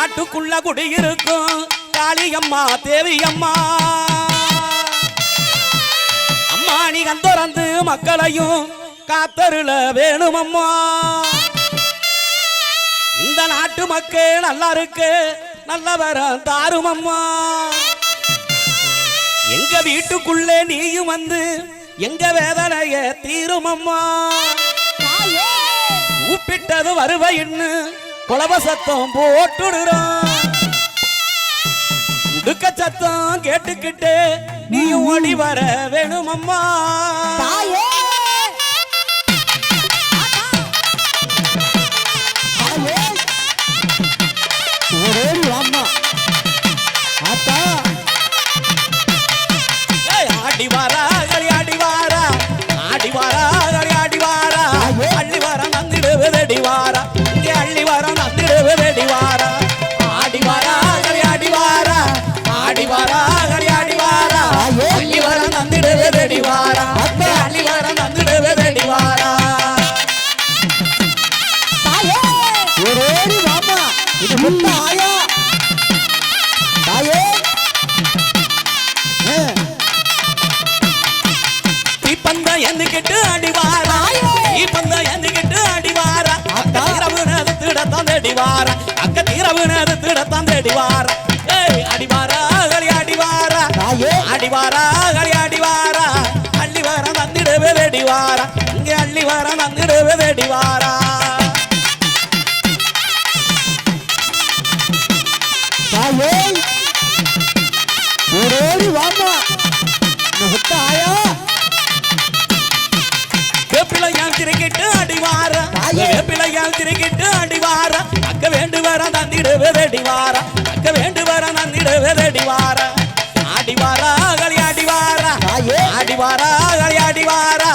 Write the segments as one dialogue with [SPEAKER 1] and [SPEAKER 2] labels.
[SPEAKER 1] காட்டுக்குள்ள குடியிருக்கும். காளியம்மா தேவியம்மா. அம்மா நீ கந்தொறந்து மக்களையும் காத்தருள வேணுமம்மா. இந்த நாட்டு மக்கள் நல்லா இருக்கு நல்லவர தாருமம்மா. எங்க வீட்டுக்குள்ளே நீயும் வந்து எங்க வேதனைய தீருமம்மா. கூப்பிட்டது வருவைன்னு குலவ சத்தம் போட்டுடுறோம். உடுக்க சத்தம் கேட்டுக்கிட்டு நீயும் ஓடி வர வேணுமம்மா.
[SPEAKER 2] அம்மா தாயே
[SPEAKER 1] திடத்தான் தேடி வாரா அக்க தீரவுனது திடத்தான் தேடி வாரா ஏய் அடி வாரா களி அடி வாரா
[SPEAKER 2] தாயே
[SPEAKER 1] அடி வாரா களி அடி வாரா அள்ளி வர நந்திடுவே தேடி வாரா இங்கே அள்ளி வர நந்திடுவே தேடி வாரா
[SPEAKER 2] தாயே ஓடோடி வாம்மா இந்த முத்த ஆயா.
[SPEAKER 1] வேப்பிலையால் கிரிக்கிட்டு. வேப்பிலையால் கிரிக்கிட்டு அடி வாரா அக்க வேண்டு வர நந்திடுவே தேடி வாரா அக்க வேண்டு வர நந்திடுவே தேடி வாரா ஆடி வாரா களி ஆடி வாரா
[SPEAKER 2] தாயே
[SPEAKER 1] ஆடி வாரா களி ஆடி வாரா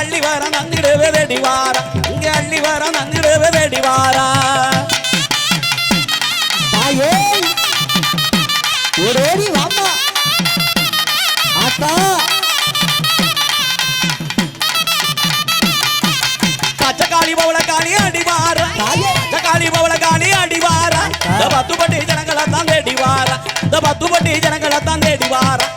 [SPEAKER 1] அள்ளி வர நந்திடுவே தேடி வாரா இங்க அள்ளி வர நந்திடுவே தேடி வாரா
[SPEAKER 2] தாயே ஓடோடி வாம்மா ஆத்தா.
[SPEAKER 1] பவள காளி அடி வார. இந்த பத்து பட்டி ஜனங்களை தான் தேடி வாரா.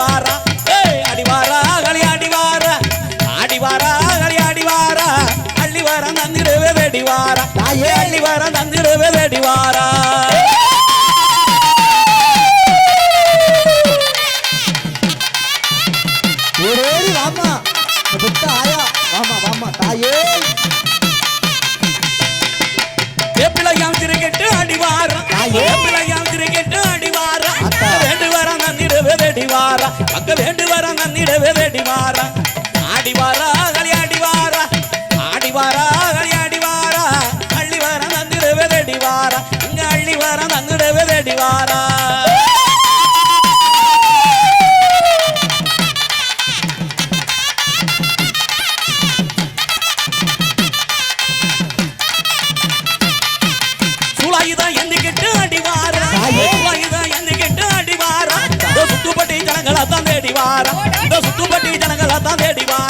[SPEAKER 1] அடிவாரா? ஏய் அடிவாரா களி அடிவாரா? அடிவாரா களி அடிவாரா? அள்ளி வர நந்திடுவே வெடிவாரா
[SPEAKER 2] தாயே.
[SPEAKER 1] அள்ளி வர நந்திடுவே வெடிவாரா வாரா
[SPEAKER 2] ஓடோடி வாம்மா ஆயா. வாம்மா வாம்மா தாயே.
[SPEAKER 1] வாரம் இந்த சுத்துப்பட்டி ஜனங்களா தான் தேடிவார்